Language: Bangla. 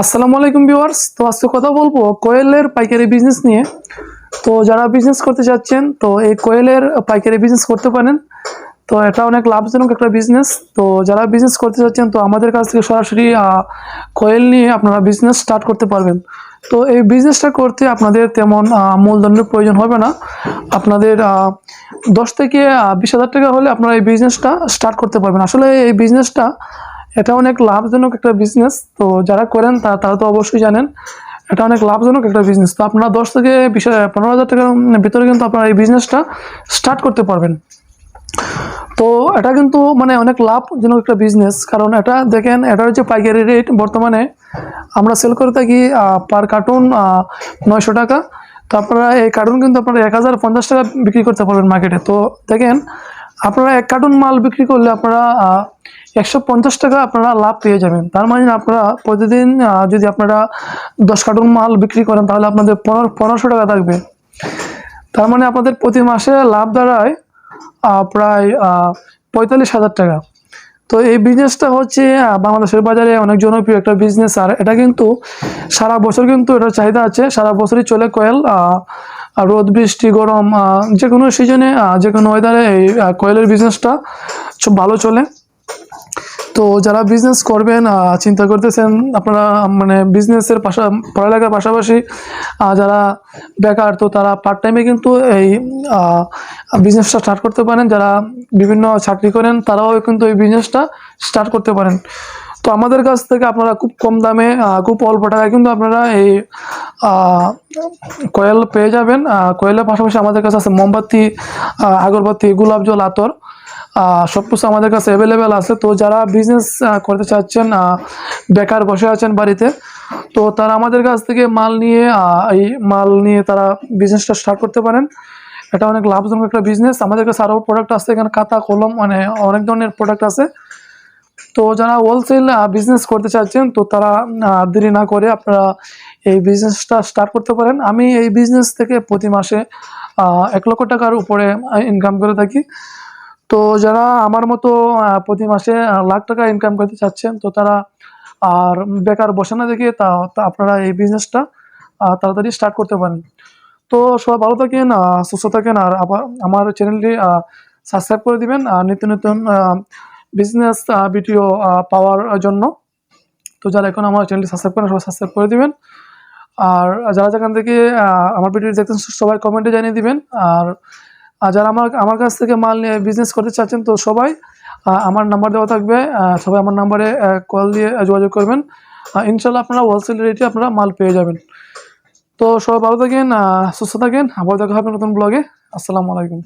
আসসালামু আলাইকুম ভিউয়ার্স। তো আজকে কথা বলব কোয়েলের পাইকারি বিজনেস নিয়ে। তো যারা বিজনেস করতে চাচ্ছেন, তো এই কোয়েলের পাইকারি বিজনেস করতে পারেন। তো এটা অনেক লাভজনক একটা বিজনেস তো যারা বিজনেস করতে চাচ্ছেন, তো আমাদের কাছ থেকে সরাসরি কোয়েল নিয়ে আপনারা বিজনেস স্টার্ট করতে পারবেন। তো এই বিজনেসটা করতে আপনাদের তেমন মূলধনের প্রয়োজন হবে না। আপনাদের দশ থেকে বিশ হাজার টাকা হলে আপনারা এই বিজনেসটা স্টার্ট করতে পারবেন। আসলে এই বিজনেসটা এটা অনেক লাভজনক একটা বিজনেস তো যারা করেন তা, তারা তো অবশ্যই জানেন, এটা অনেক লাভজনক একটা বিজনেস তো আপনারা দশ থেকে বিশ পনেরো হাজার টাকার ভিতরে কিন্তু আপনারা এই বিজনেসটা স্টার্ট করতে পারবেন। তো এটা কিন্তু মানে অনেক লাভজনক একটা বিজনেস কারণ এটা দেখেন এটা হচ্ছে পাইকারি রেট বর্তমানে, আমরা সেল করে থাকি পার কার্টুন নয়শো টাকা। তো আপনারা এই কার্টুন কিন্তু আপনারা এক হাজার পঞ্চাশ টাকা বিক্রি করতে পারবেন মার্কেটে তো দেখেন, আপনারা এক কার্টুন মাল বিক্রি করলে আপনারা একশো পঞ্চাশ টাকা আপনারা লাভ পেয়ে যাবেন। তার মানে আপনারা প্রতিদিন যদি আপনারা দশ কার্টুন মাল বিক্রি করেন, তাহলে আপনাদের পনেরো, পনেরোশো টাকা থাকবে। তার মানে আপনাদের প্রতি মাসে লাভ দাঁড়ায় প্রায় পঁয়তাল্লিশ হাজার টাকা। তো এই বিজনেসটা হচ্ছে বাংলাদেশের বাজারে অনেক জনপ্রিয় একটা বিজনেস আর এটা কিন্তু সারা বছর কিন্তু এটার চাহিদা আছে। সারা বছরই চলে কয়েল রোদ, বৃষ্টি, গরম যে কোনো সিজনে যে কোনো ওয়েদারে এই কয়েলের বিজনেসটা ভালো চলে। তো যারা বিজনেস করবেন চিন্তা করতেছেন, আপনারা মানে বিজনেসের পাশা, পড়ালেখার পাশাপাশি যারা বেকার, তো তারা পার্ট টাইমে কিন্তু এই বিজনেসটা স্টার্ট করতে পারেন। যারা বিভিন্ন চাকরি করেন, তারাও কিন্তু এই বিজনেসটা স্টার্ট করতে পারেন। তো আমাদের কাছ থেকে আপনারা খুব কম দামে খুব অল্প টাকায় কিন্তু আপনারা এই কয়েল পেয়ে যাবেন। কয়েলের পাশাপাশি আমাদের কাছে আছে মোমবাতি আগরবাতি, গোলাপ জল, আতর। সব কিছু আমাদের কাছে অ্যাভেলেবেল আছে। তো যারা বিজনেস করতে চাচ্ছেন বেকার বসে আছেন বাড়িতে, তো তারা আমাদের কাছ থেকে মাল নিয়ে এই মাল নিয়ে তারা বিজনেসটা স্টার্ট করতে পারেন। এটা অনেক লাভজনক একটা বিজনেস আমাদের কাছে আরও প্রোডাক্ট আছে, এখানে খাতা কলম মানে অনেক ধরনের প্রোডাক্ট আছে। তো যারা হোলসেল বিজনেস করতে চাচ্ছেন, তো তারা দেরি না করে আপনারা এই বিজনেসটা স্টার্ট করতে পারেন। আমি এই বিজনেস থেকে প্রতি মাসে এক লক্ষ টাকার উপরে ইনকাম করে থাকি। তো যারা আমার মতো প্রতি মাসে লাখ টাকা ইনকাম করতে চাচ্ছেন, তো তারা, আর বেকার বসে না দেখে তা আপনারা এই বিজনেসটা তাড়াতাড়ি স্টার্ট করতে পারেন। তো সবাই ভালো থাকেন সুস্থ থাকেন, আর আবার আমার চ্যানেলটি সাবস্ক্রাইব করে দিবেন আর নিত্য নতুন বিজনেস ভিডিও পাওয়ার জন্য। তো যারা এখন আমার চ্যানেলটি সাবস্ক্রাইব করেন, সবাই সাবস্ক্রাইব করে দিবেন। আর যারা যেখান থেকে আমার ভিডিও দেখতেন সবাই কমেন্টে জানিয়ে দিবেন। আর আর যারা আমার আমার কাছ থেকে মাল নিয়ে বিজনেস করতে চাচ্ছেন, তো সবাই আমার নাম্বার দেওয়া থাকবে। সবাই আমার নাম্বারে কল দিয়ে যোগাযোগ করবেন। ইনশাল্লাহ আপনারা হোলসেল রেটে আপনারা মাল পেয়ে যাবেন। তো সবাই ভালো থাকেন সুস্থ থাকেন। আবার দেখা হবে নতুন ব্লগে আসসালামু আলাইকুম।